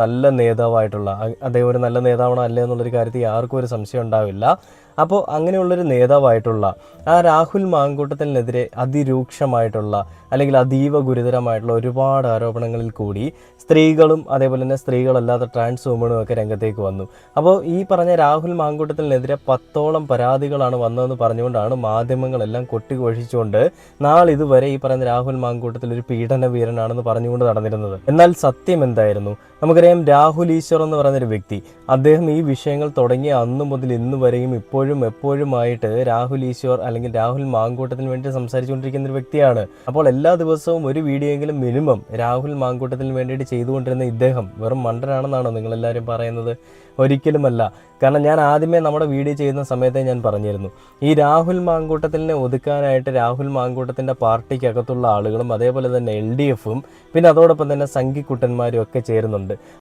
നല്ല നേതാവായിട്ടുള്ള അദ്ദേഹം ഒരു നല്ല നേതാവാണോ അല്ലേ എന്നുള്ളൊരു കാര്യത്തിൽ ആർക്കും ഒരു സംശയം ഉണ്ടാവില്ല. അപ്പോൾ അങ്ങനെയുള്ളൊരു നേതാവായിട്ടുള്ള ആ രാഹുൽ മാങ്കൂട്ടത്തിനെതിരെ അതിരൂക്ഷമായിട്ടുള്ള അല്ലെങ്കിൽ അതീവ ഗുരുതരമായിട്ടുള്ള ഒരുപാട് ആരോപണങ്ങളിൽ കൂടി സ്ത്രീകളും അതേപോലെ തന്നെ സ്ത്രീകളല്ലാത്ത ട്രാൻസ് വുമണും ഒക്കെ രംഗത്തേക്ക് വന്നു. അപ്പോൾ ഈ പറഞ്ഞ രാഹുൽ മാങ്കൂട്ടത്തിനെതിരെ പത്തോളം പരാതികളാണ് വന്നതെന്ന് പറഞ്ഞുകൊണ്ടാണ് മാധ്യമങ്ങളെല്ലാം കൊട്ടിഘോഷിച്ചുകൊണ്ട് നാളിതുവരെ ഈ പറയുന്ന രാഹുൽ മാങ്കൂട്ടത്തിൽ ഒരു പീഡന വീരനാണെന്ന് പറഞ്ഞുകൊണ്ട് നടന്നിരുന്നത്. എന്നാൽ സത്യം എന്തായിരുന്നു? നമുക്കറിയാം രാഹുൽ ഈശ്വർ എന്ന് പറയുന്നൊരു വ്യക്തി അദ്ദേഹം ഈ വിഷയങ്ങൾ തുടങ്ങിയ അന്നു മുതൽ ഇന്ന് വരെയും ഇപ്പോഴും എപ്പോഴുമായിട്ട് രാഹുൽ ഈശ്വർ അല്ലെങ്കിൽ രാഹുൽ മാങ്കൂട്ടത്തിന് വേണ്ടി സംസാരിച്ചുകൊണ്ടിരിക്കുന്ന ഒരു വ്യക്തിയാണ്. അപ്പോൾ എല്ലാ ദിവസവും ഒരു വീഡിയോ എങ്കിലും മിനിമം രാഹുൽ മാങ്കൂട്ടത്തിന് വേണ്ടിയിട്ട് ചെയ്തുകൊണ്ടിരുന്ന ഇദ്ദേഹം വെറും മണ്ടനാണെന്നാണോ നിങ്ങളെല്ലാവരും പറയുന്നത്? ഒരിക്കലുമല്ല. കാരണം ഞാൻ ആദ്യമേ നമ്മുടെ വീഡിയോ ചെയ്യുന്ന സമയത്തെ ഞാൻ പറഞ്ഞിരുന്നു. ഈ രാഹുൽ മാങ്കൂട്ടത്തിനെ ഒതുക്കാനായിട്ട് രാഹുൽ മാങ്കൂട്ടത്തിന്റെ പാർട്ടിക്കകത്തുള്ള ആളുകളും അതേപോലെ തന്നെ എൽ ഡി എഫും പിന്നെ അതോടൊപ്പം തന്നെ സംഘിക്കുട്ടന്മാരും ഒക്കെ ചേരുന്നുണ്ട്.